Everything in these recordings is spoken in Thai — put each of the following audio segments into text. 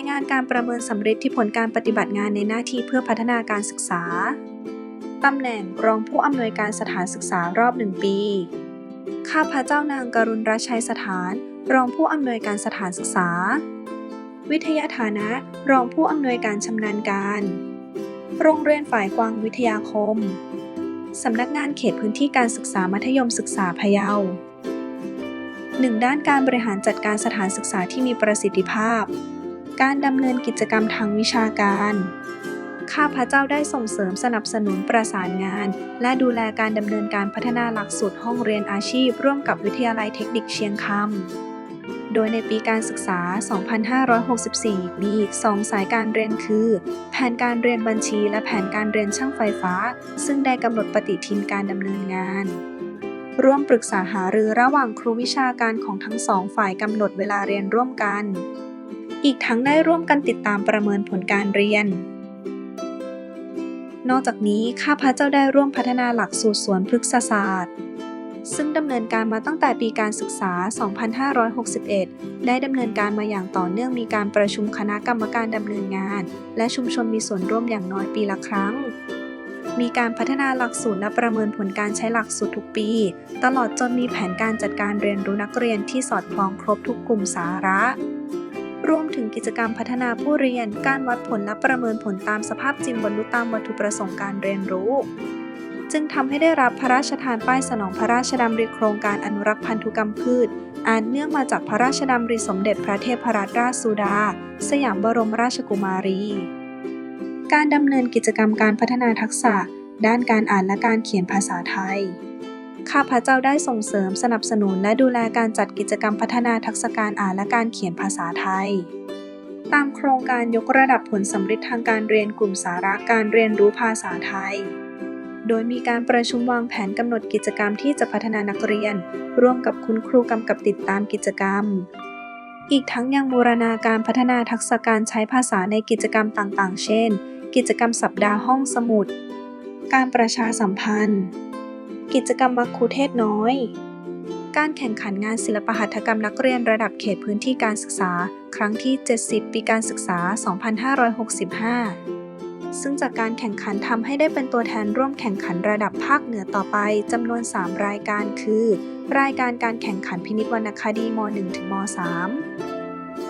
ายงานการประเมินสำเร็จที่ผลการปฏิบัติงานในหน้าที่เพื่อพัฒนาการศึกษา ตำแหน่งรองผู้อำนวยการสถานศึกษารอบหนึ่งปี ข้าพระเจ้านางกรุณรัชชัยสถาน รองผู้อำนวยการสถานศึกษา วิทยาฐานะ รองผู้อำนวยการชำนาญการ โรงเรียนฝ่ายกวางวิทยาคม สำนักงานเขตพื้นที่การศึกษามัธยมศึกษาพะเยาหนึ่งด้านการบริหารจัดการสถานศึกษาที่มีประสิทธิภาพ การดำเนินกิจกรรมทางวิชาการ ข้าพระเจ้าได้ส่งเสริมสนับสนุนประสานงาน และดูแลการดำเนินการพัฒนาหลักสูตรห้องเรียนอาชีพ ร่วมกับวิทยาลัยเทคนิคเชียงคำ โดยในปีการศึกษา 2564 มีอีก 2 สายการเรียนคือ แผนการเรียนบัญชีและแผนการเรียนช่างไฟฟ้า ซึ่งได้กำหนดปฏิทินการดำเนินงานร่วมปรึกษาหารือระหว่างครูวิชาการของทั้งสองฝ่ายกำหนดเวลาเรียนร่วมกัน อีกทั้งได้ร่วมกันติดตามประเมินผลการเรียน นอกจากนี้ข้าพเจ้าได้ร่วมพัฒนาหลักสูตรสวนพฤกษศาสตร์ ซึ่งดำเนินการมาตั้งแต่ปีการศึกษา 2561 ได้ดำเนินการมาอย่างต่อเนื่องมีการประชุมคณะกรรมการดำเนินงาน และชุมชนมีส่วนร่วมอย่างน้อยปีละครั้งมีการพัฒนาหลักสูตรและประเมินผลการใช้หลักสูตรทุกปี ตลอดจนมีแผนการจัดการเรียนรู้นักเรียนที่สอดคล้องครบทุกกลุ่มสาระ รวมถึงกิจกรรมพัฒนาผู้เรียน การวัดผลและประเมินผลตามสภาพจริงบรรลุตามวัตถุประสงค์การเรียนรู้ จึงทำให้ได้รับพระราชทานป้ายสนองพระราชดำริโครงการอนุรักษ์พันธุกรรมพืชอ่านเนื่องมาจากพระราชดำริสมเด็จพระเทพรัตนราชสุดา สยามบรมราชกุมารี การดำเนินกิจกรรมการพัฒนาทักษะ ด้านการอ่านและการเขียนภาษาไทย ข้าพเจ้าได้ส่งเสริมสนับสนุนและดูแลการจัดกิจกรรมพัฒนาทักษะการอ่านและการเขียนภาษาไทย ตามโครงการยกระดับผลสำเร็จทางการเรียนกลุ่มสาระการเรียนรู้ภาษาไทย โดยมีการประชุมวางแผนกำหนดกิจกรรมที่จะพัฒนานักเรียน ร่วมกับคุณครูกำกับติดตามกิจกรรม อีกทั้งยังบูรณาการพัฒนาทักษะการใช้ภาษาในกิจกรรมต่างๆ เช่น กิจกรรมสัปดาห์ห้องสมุด การประชาสัมพันธ์ กิจกรรมมัคคุเทศน้อย การแข่งขันงานศิลปหัตถกรรมนักเรียนระดับเขตพื้นที่การศึกษา ครั้งที่ 70 ปีการศึกษา 2565 ซึ่งจากการแข่งขันทำให้ได้เป็นตัวแทนร่วมแข่งขันระดับภาคเหนือต่อไปจำนวน 3 รายการคือ รายการการแข่งขันพินิจวรรณคดีม .1 ถึงม .3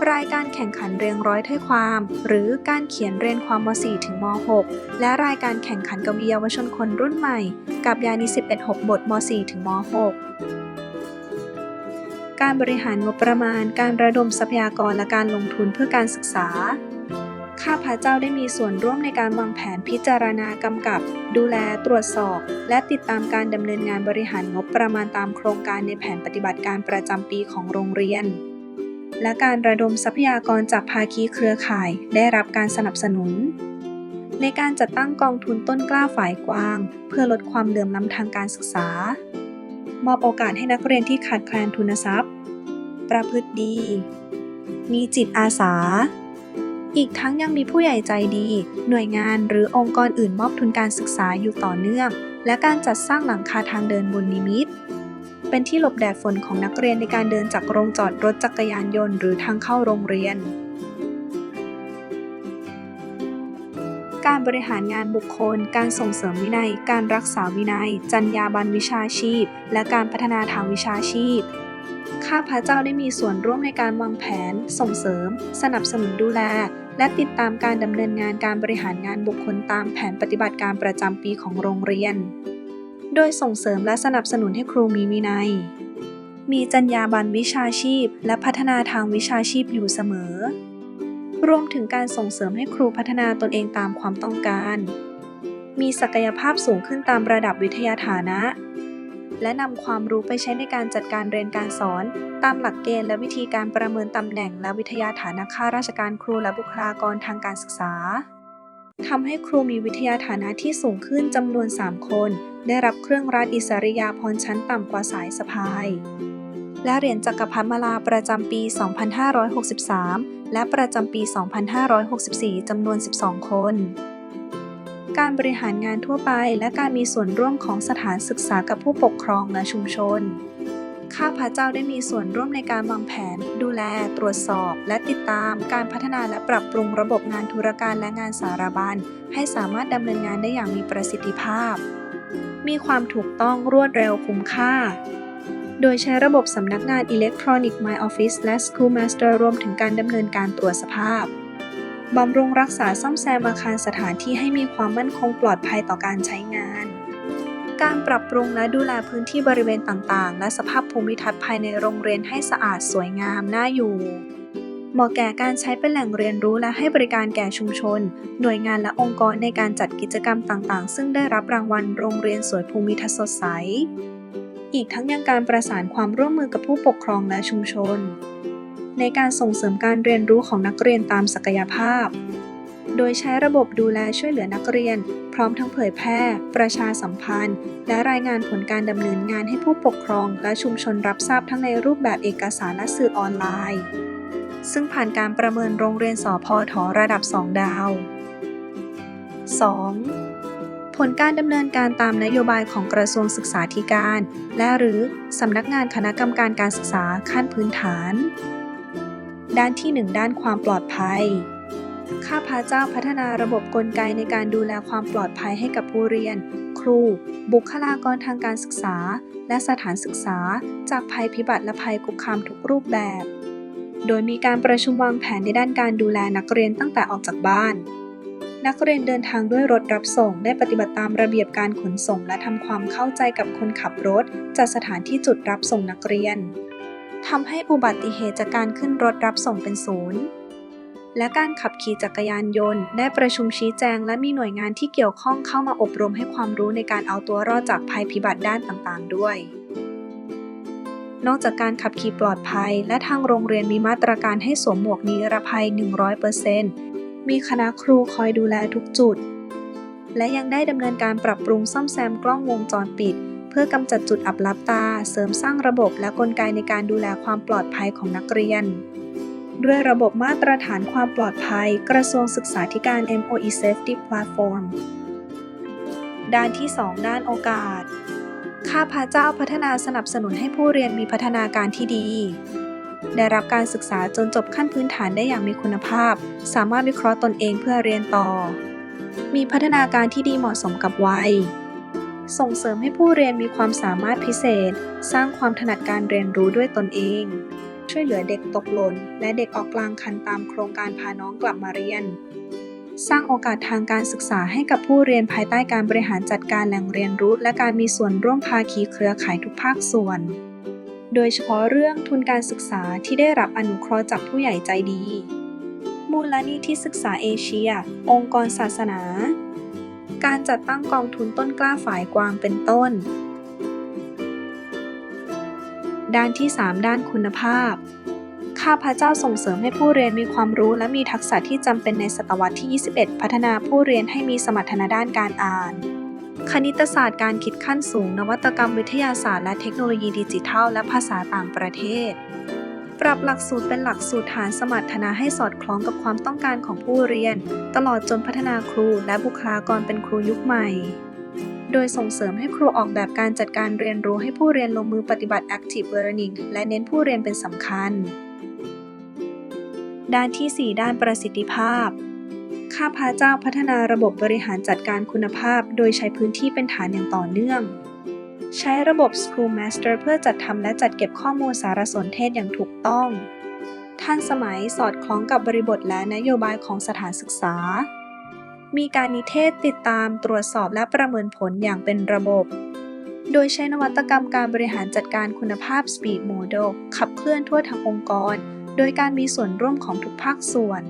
รายการแข่งขันเรียงร้อยถ้อยความ หรือการเขียนเรียนความม .4 ถึงม .6 และรายการแข่งขันกวีเยาวชนคนรุ่นใหม่ กับยานิ11 6บทม .4 ถึงม .6 การบริหารงบประมาณ การระดมทรัพยากรและการลงทุนเพื่อการศึกษา ข้าพเจ้าได้มีส่วนร่วมในการวางแผนพิจารณากำกับ ดูแลตรวจสอบ และติดตามการดำเนินงานบริหารงบประมาณตามโครงการในแผนปฏิบัติการประจำปีของโรงเรียน และการระดมทรัพยากรจากภาคีเครือข่ายได้รับการสนับสนุน ในการจัดตั้งกองทุนต้นกล้าฝ่ายกว้าง เพื่อลดความเหลื่อมล้ำทางการศึกษา มอบโอกาสให้นักเรียนที่ขาดแคลนทุนทรัพย์ ประพฤติดี มีจิตอาสา อีกทั้งยังมีผู้ใหญ่ใจดี หน่วยงานหรือองค์กรอื่นมอบทุนการศึกษาอยู่ต่อเนื่อง และการจัดสร้างหลังคาทางเดินบนนิมิต เป็นที่หลบแดดฝนของนักเรียนในการเดินจากโรงจอดรถจักรยานยนต์หรือทางเข้าโรงเรียน การบริหารงานบุคคล การส่งเสริมวินัย การรักษาวินัย จรรยาบรรณวิชาชีพ และการพัฒนาทางวิชาชีพข้าพเจ้าได้มีส่วนร่วมในการวางแผน ส่งเสริม สนับสนุนดูแล และติดตามการดำเนินงานการบริหารงานบุคคลตามแผนปฏิบัติการประจำปีของโรงเรียน โดยส่งเสริมและสนับสนุนให้ครูมีวินัย มีจรรยาบรรณวิชาชีพ และพัฒนาทางวิชาชีพอยู่เสมอ รวมถึงการส่งเสริมให้ครูพัฒนาตนเองตามความต้องการ มีศักยภาพสูงขึ้นตามระดับวิทยาฐานะ และนำความรู้ไปใช้ในการจัดการเรียนการสอน ตามหลักเกณฑ์และวิธีการประเมินตำแหน่งและวิทยาฐานะข้าราชการครูและบุคลากรทางการศึกษา ทำให้ครูมีวิทยาฐานะที่สูงขึ้นจำนวน 3 คน ได้รับเครื่องราชอิสริยาภรณ์ชั้นต่ำกว่าสายสะพาย และเหรียญจักรพรรดิมาลาประจำปี 2563 และประจำปี 2564 จำนวน 12 คน การบริหารงานทั่วไปและการมีส่วนร่วมของสถานศึกษากับผู้ปกครองและชุมชน ข้าพเจ้าได้มีส่วนร่วมในการวางแผน ดูแล ตรวจสอบ และติดตาม การพัฒนาและปรับปรุงระบบงานธุรการและงานสารบัญให้สามารถดำเนินงานได้อย่างมีประสิทธิภาพ มีความถูกต้องรวดเร็วคุ้มค่า โดยใช้ระบบสำนักงาน Electronic My Office และ Schoolmaster รวมถึงการดำเนินการตรวจสภาพบำรุงรักษาซ่อมแซมอาคารสถานที่ให้มีความมั่นคงปลอดภัยต่อการใช้งาน การปรับปรุงและดูแลพื้นที่บริเวณต่างๆ และสภาพภูมิทัศน์ภายในโรงเรียนให้สะอาดสวยงามน่าอยู่ เหมาะแก่การใช้เป็นแหล่งเรียนรู้และให้บริการแก่ชุมชน หน่วยงานและองค์กรในการจัดกิจกรรมต่างๆ ซึ่งได้รับรางวัลโรงเรียนสวยภูมิทัศน์สดใส อีกทั้งยังการประสานความร่วมมือกับผู้ปกครองและชุมชน ในการส่งเสริมการเรียนรู้ของนักเรียนตามศักยภาพ โดยใช้ระบบดูแลช่วยเหลือนักเรียน ร้อมทั้งเผยแพร่ ประชาสัมพันธ์ และรายงานผลการดำเนินงานให้ผู้ปกครอง และชุมชนรับทราบทั้งในรูปแบบเอกสารและสื่อออนไลน์ ซึ่งผ่านการประเมินโรงเรียนสพทระดับ 2 ดาว 2. ผลการดำเนินการตามนโยบายของกระทรวงศึกษาธิการ และหรือสำนักงานคณะกรรมการการศึกษาขั้นพื้นฐาน ด้านที่ 1 ด้านความปลอดภัย ข้าพเจ้าพัฒนาระบบกลไกในการดูแลความปลอดภัยให้กับผู้เรียน ครู บุคลากรทางการศึกษา และสถานศึกษา จากภัยพิบัติและภัยคุกคามทุกรูปแบบ โดยมีการประชุมวางแผนในด้านการดูแลนักเรียนตั้งแต่ออกจากบ้าน นักเรียนเดินทางด้วยรถรับส่ง ได้ปฏิบัติตามระเบียบการขนส่ง และทำความเข้าใจกับคนขับรถจัดสถานที่จุดรับส่งนักเรียนทำให้อุบัติเหตุจากการขึ้นรถรับส่งเป็นศูนย์ และการขับขี่จักรยานยนต์ ได้ประชุมชี้แจง และมีหน่วยงานที่เกี่ยวข้องเข้ามาอบรมให้ความรู้ในการเอาตัวรอดจากภัยพิบัติด้านต่างๆ ด้วย นอกจากการขับขี่ปลอดภัย และทางโรงเรียนมีมาตรการให้สวมหมวกนิรภัย 100%มีคณะครูคอยดูแลทุกจุด และยังได้ดำเนินการปรับปรุงซ่อมแซมกล้องวงจรปิดเพื่อกำจัดจุดอับลับตา เสริมสร้างระบบและกลไกในการดูแลความปลอดภัยของนักเรียน ด้วยระบบมาตรฐานความปลอดภัย กระทรวงศึกษาธิการ MOE Safety Platform ด้านที่ 2 ด้านโอกาส ข้าพเจ้าพัฒนาสนับสนุนให้ผู้เรียนมีพัฒนาการที่ดี ได้รับการศึกษาจนจบขั้นพื้นฐานได้อย่างมีคุณภาพ สามารถวิเคราะห์ตนเองเพื่อเรียนต่อ มีพัฒนาการที่ดีเหมาะสมกับวัย ส่งเสริมให้ผู้เรียนมีความสามารถพิเศษ สร้างความถนัดการเรียนรู้ด้วยตนเอง ช่วยเหลือเด็กตกหล่น และเด็กออกกลางคันตามโครงการพาน้องกลับมาเรียน สร้างโอกาสทางการศึกษาให้กับผู้เรียนภายใต้การบริหารจัดการแหล่งเรียนรู้ และการมีส่วนร่วมภาคีเครือข่ายทุกภาคส่วน โดยเฉพาะเรื่องทุนการศึกษาที่ได้รับอนุเคราะห์จากผู้ใหญ่ใจดี มูลนิธิศึกษาเอเชีย องค์กรศาสนา การจัดตั้งกองทุนต้นกล้าฝ่ายกวางเป็นต้น ด้านที่ 3 ด้านคุณภาพ ข้าพเจ้าส่งเสริมให้ผู้เรียนมีความรู้และมีทักษะที่จำเป็นในศตวรรษที่ 21 พัฒนาผู้เรียนให้มีสมรรถนะด้านการอ่าน คณิตศาสตร์การคิดขั้นสูง นวัตกรรมวิทยาศาสตร์และเทคโนโลยีดิจิทัล และภาษาต่างประเทศ ปรับหลักสูตรเป็นหลักสูตรฐานสมรรถนะให้สอดคล้องกับความต้องการของผู้เรียน ตลอดจนพัฒนาครูและบุคลากรเป็นครูยุคใหม่ โดยส่งเสริมให้ครูออกแบบการจัดการเรียนรู้ให้ผู้เรียนลงมือปฏิบัติ active learning และเน้นผู้เรียนเป็นสำคัญ ด้านที่ 4 ด้านประสิทธิภาพ ข้าพเจ้าพัฒนาระบบบริหารจัดการคุณภาพ โดยใช้พื้นที่เป็นฐานอย่างต่อเนื่อง ใช้ระบบ Schoolmaster เพื่อจัดทำและจัดเก็บข้อมูลสารสนเทศอย่างถูกต้อง ทันสมัยสอดคล้องกับบริบทและนโยบายของสถานศึกษา มีการนิเทศติดตามตรวจสอบและประเมินผลอย่างเป็นระบบ โดยใช้นวัตกรรมการบริหารจัดการคุณภาพ Speed Model ขับเคลื่อนทั่วทั้งองค์กร โดยการมีส่วนร่วมของทุกภาคส่วน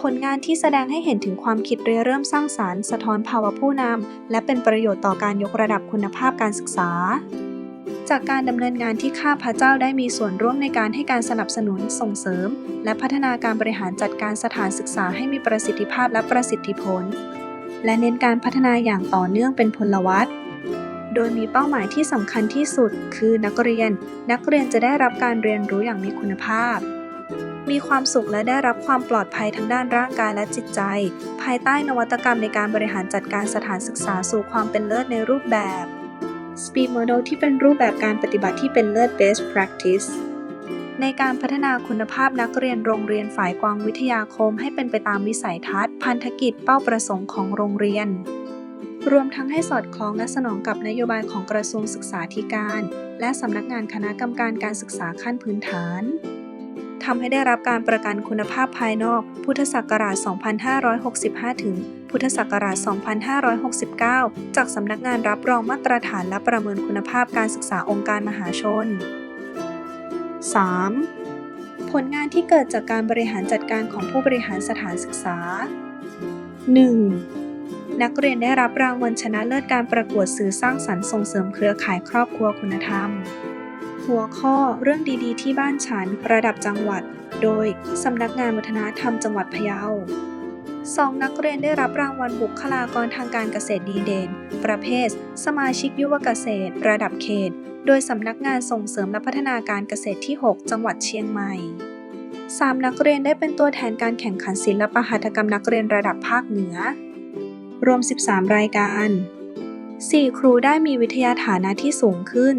ผลงานที่แสดงให้เห็นถึงความคิดเริเริ่มสร้างสารรค์ สะท้อนภาวะผู้นำและเป็นประโยชน์ต่อการยกระดับคุณภาพการศึกษา จากการดำเนินงานที่ข้าพเจ้าได้มีส่วนร่วมในการให้การสนับสนุนส่งเสริม และพัฒนาการบริหารจัดการสถานศึกษาให้มีประสิทธิภาพและประสิทธิผล และเน้นการพัฒนาอย่างต่อเนื่องเป็นพลวัตโดยมีเป้าหมายที่สำคัญที่สุด คือนักเรียน นักเรียนจะได้รับการเรียนรู้อย่างมีคุณภาพ มีความสุขและได้รับความปลอดภัยทั้งด้านร่างกายและจิตใจ ภายใต้นวัตกรรมในการบริหารจัดการสถานศึกษาสู่ความเป็นเลิศในรูปแบบ Speed Model ที่เป็นรูปแบบการปฏิบัติที่เป็นเลิศ Best Practice ในการพัฒนาคุณภาพนักเรียนโรงเรียนฝ่ายกวางวิทยาคมให้เป็นไปตามวิสัยทัศน์ พันธกิจเป้าประสงค์ของโรงเรียน รวมทั้งให้สอดคล้องและสนองกับนโยบายของกระทรวงศึกษาธิการ และสำนักงานคณะกรรมการการศึกษาขั้นพื้นฐานทำให้ได้รับการประกันคุณภาพภายนอก พุทธศักราช 2565 ถึง พุทธศักราช 2569 จากสำนักงานรับรองมาตรฐานและประเมินคุณภาพการศึกษาองค์การมหาชน 3. ผลงานที่เกิดจากการบริหารจัดการของผู้บริหารสถานศึกษา 1. นักเรียนได้รับรางวัลชนะเลิศการประกวดสื่อสร้างสรรค์ส่งเสริมเครือข่ายครอบครัวคุณธรรม หัวข้อเรื่องดีๆ ที่บ้านฉัน ระดับจังหวัด โดยสำนักงานวัฒนธรรมจังหวัดพะเยา 2. นักเรียนได้รับรางวัลบุคลากรทางการเกษตรดีเด่น ประเภท สมาชิกยุวเกษตร ระดับเขต โดยสำนักงานส่งเสริมและพัฒนาการเกษตรที่ 6 จังหวัดเชียงใหม่ 3. นักเรียนได้เป็นตัวแทนการแข่งขันศิลปหัตถกรรมนักเรียนระดับภาคเหนือ รวม 13 รายการ 4. ครูได้มีวิทยาฐานะที่สูงขึ้น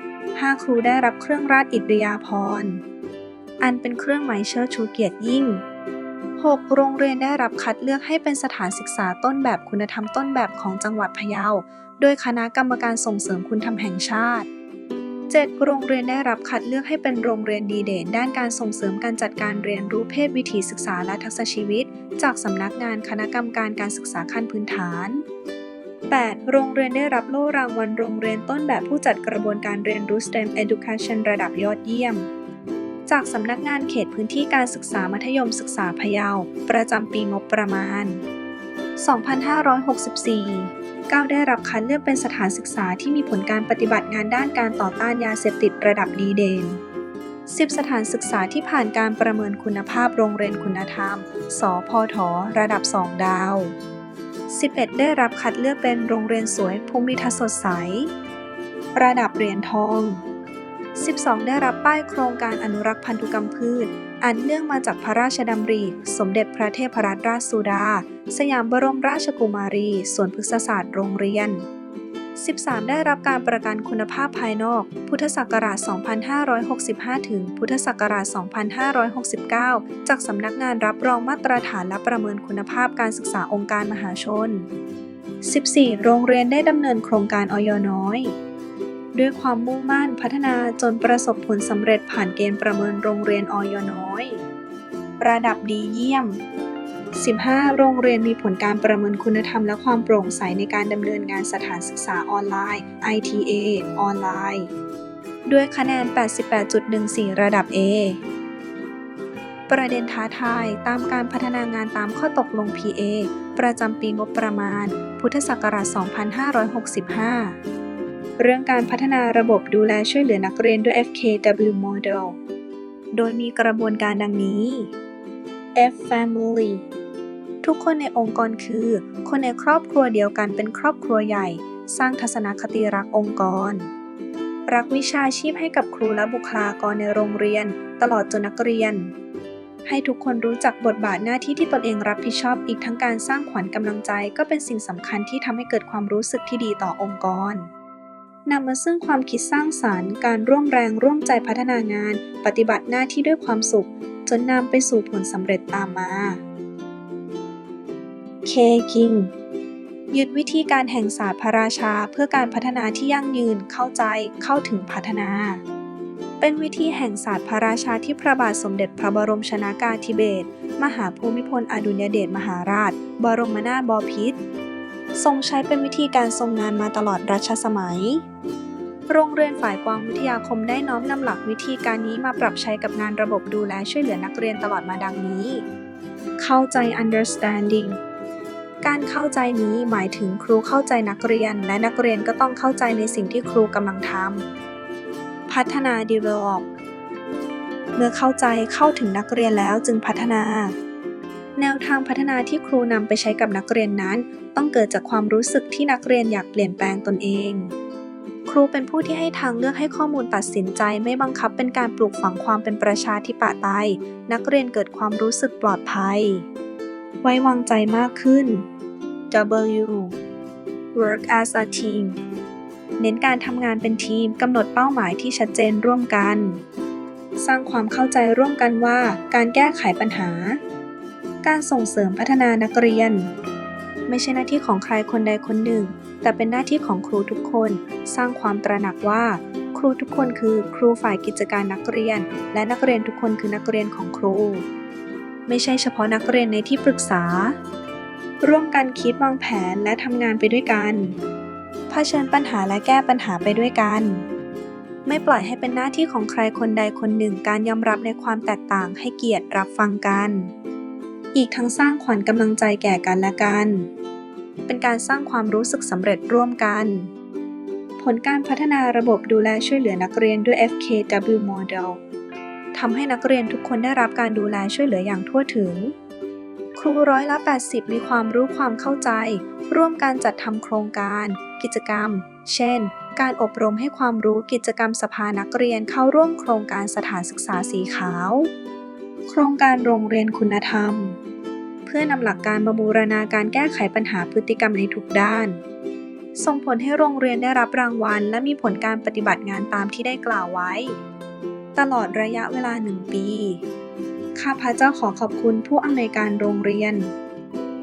5. ครูได้รับเครื่องราชอิริยาภรณ์ อันเป็นเครื่องหมายเชิดชูเกียรติยิ่ง 6. โรงเรียนได้รับคัดเลือกให้เป็นสถานศึกษาต้นแบบคุณธรรมต้นแบบของจังหวัดพะเยา โดยคณะกรรมการส่งเสริมคุณธรรมแห่งชาติ 7. โรงเรียนได้รับคัดเลือกให้เป็นโรงเรียนดีเด่น ด้านการส่งเสริมการจัดการเรียนรู้เพศวิถีศึกษาและทักษะชีวิต จากสำนักงานคณะกรรมการการศึกษาขั้นพื้นฐาน 8. โรงเรียนได้รับโล่รางวัลโรงเรียนต้นแบบผู้จัดกระบวนการเรียนรู้ STEM Education ระดับยอดเยี่ยม จากสำนักงานเขตพื้นที่การศึกษามัธยมศึกษาพะเยา ประจำปีงบประมาณ 2564 ก้าวได้รับคัดเลือกเป็นสถานศึกษาที่มีผลการปฏิบัติงานด้านการต่อต้านยาเสพติดระดับดีเด่น 10 สถานศึกษาที่ผ่านการประเมินคุณภาพโรงเรียนคุณธรรม สพท ระดับ 2 ดาว 11 ได้รับคัดเลือกเป็นโรงเรียนสวยภูมิทัศน์สดใส ระดับเหรียญทอง 12 ได้รับป้ายโครงการอนุรักษ์พันธุกรรมพืช อันเนื่องมาจากพระราชดำริ สมเด็จพระเทพรัตนราชสุดา สยามบรมราชกุมารีสวนพฤกษศาสตร์โรงเรียน 13 ได้รับการประกันคุณภาพภายนอก พุทธศักราช 2565 ถึง พุทธศักราช 2569 จากสำนักงานรับรองมาตรฐานและประเมินคุณภาพการศึกษาองค์การมหาชน 14 โรงเรียนได้ดำเนินโครงการออยน้อย ด้วยความมุ่งมั่นพัฒนาจนประสบผลสำเร็จผ่านเกณฑ์ประเมินโรงเรียนออยน้อย ระดับดีเยี่ยม 15 โรงเรียนมีผลการประเมินคุณธรรมและความโปร่งใสในการดำเนินงานสถานศึกษาออนไลน์ ITA ออนไลน์ ด้วยคะแนน 88.14 ระดับ A ประเด็นท้าทายตามการพัฒนางานตามข้อตกลง PA ประจำปีงบประมาณ พุทธศักราช 2565 เรื่องการพัฒนาระบบดูแลช่วยเหลือนักเรียนด้วย FKW Model โดยมีกระบวนการดังนี้ F Family ทุกคนในองค์กรคือ คนในครอบครัวเดียวกันเป็นครอบครัวใหญ่ สร้างทัศนคติรักองค์กร รักวิชาชีพให้กับครูและบุคลากรในโรงเรียน ตลอดจนนักเรียน ให้ทุกคนรู้จักบทบาทหน้าที่ที่ตนเองรับผิดชอบอีกทั้งการสร้างขวัญกำลังใจ ก็เป็นสิ่งสำคัญที่ทำให้เกิดความรู้สึกที่ดีต่อองค์กร นำมาซึ่งความคิดสร้างสารรค์ การร่วมแรงร่วมใจพัฒนางาน ปฏิบัติหน้าที่ด้วยความสุข จนนำไปสู่ผลสำเร็จตามมา เคคิงยึดวิธีการแห่งศาสตร์พระราชาเพื่อการพัฒนาที่ยั่งยืนเข้าใจเข้าถึงพัฒนา เป็นวิธีแห่งศาสตร์พระราชาที่พระบาทสมเด็จพระบรมชนากาธิเบศรมหาภูมิพลอดุลยเดชมหาราช บรมนาถบพิตร ทรงใช้เป็นวิธีการทรงงานมาตลอดรัชสมัย โรงเรียนฝ่ายกวางวิทยาคมได้น้อมนำหลักวิธีการนี้มาปรับใช้กับงานระบบดูแลช่วยเหลือนักเรียนตลอดมาดังนี้ เข้าใจ understanding การเข้าใจนี้หมายถึงครูเข้าใจนักเรียน และนักเรียนก็ต้องเข้าใจในสิ่งที่ครูกำลังทำ พัฒนา develop เมื่อเข้าใจเข้าถึงนักเรียนแล้วจึงพัฒนา แนวทางพัฒนาที่ครูนำไปใช้กับนักเรียนนั้น ต้องเกิดจากความรู้สึกที่นักเรียนอยากเปลี่ยนแปลงตนเอง ครูเป็นผู้ที่ให้ทางเลือกให้ข้อมูลตัดสินใจไม่บังคับเป็นการปลูกฝังความเป็นประชาธิปไตย นักเรียนเกิดความรู้สึกปลอดภัย ไว้วางใจมากขึ้น W Work as a team เน้นการทำงานเป็นทีมกำหนดเป้าหมายที่ชัดเจนร่วมกัน สร้างความเข้าใจร่วมกันว่าการแก้ไขปัญหา การส่งเสริมพัฒนานักเรียน ไม่ใช่หน้าที่ของใครคนใดคนหนึ่ง แต่เป็นหน้าที่ของครูทุกคน สร้างความตระหนักว่า ครูทุกคนคือครูฝ่ายกิจการนักเรียน และนักเรียนทุกคนคือนักเรียนของครู ไม่ใช่เฉพาะนักเรียนในที่ปรึกษา ร่วมกันคิดวางแผนและทำงานไปด้วยกันเผชิญปัญหาและแก้ปัญหาไปด้วยกัน ไม่ปล่อยให้เป็นหน้าที่ของใครคนใดคนหนึ่ง การยอมรับในความแตกต่างให้เกียรติรับฟังกัน อีกทั้งสร้างขวัญกำลังใจแก่กันและกัน เป็นการสร้างความรู้สึกสำเร็จร่วมกัน ผลการพัฒนาระบบดูแลช่วยเหลือนักเรียนด้วย FKW Model ทำให้นักเรียนทุกคนได้รับการดูแลช่วยเหลืออย่างทั่วถึง ครูร้อยละ 80 มีความรู้ความเข้าใจ ร่วมการจัดทำโครงการ กิจกรรม เช่น การอบรมให้ความรู้กิจกรรมสภานักเรียนเข้าร่วมโครงการสถานศึกษาสีขาว โครงการโรงเรียนคุณธรรม เพื่อนำหลักการมาบูรณาการแก้ไขปัญหาพฤติกรรมในทุกด้าน ส่งผลให้โรงเรียนได้รับรางวัล และมีผลการปฏิบัติงานตามที่ได้กล่าวไว้ ตลอดระยะเวลาหนึ่งปี ข้าพเจ้าขอขอบคุณผู้อำนวยการโรงเรียน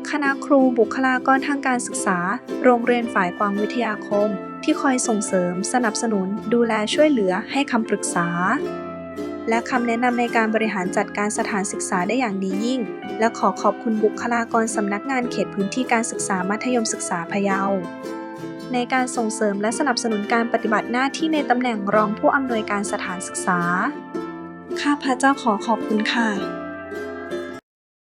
คณะครูบุคลากรทางการศึกษา โรงเรียนฝ่ายกวางวิทยาคมที่คอยส่งเสริม สนับสนุน ดูแลช่วยเหลือให้คำปรึกษา และคำแนะนำในการบริหารจัดการสถานศึกษาได้อย่างดียิ่ง และขอขอบคุณบุคลากรสำนักงานเขตพื้นที่การศึกษามัธยมศึกษาพะเยาในการส่งเสริมและสนับสนุนการปฏิบัติหน้าที่ในตำแหน่งรองผู้อำนวยการสถานศึกษา ข้าพเจ้าขอขอบคุณค่ะ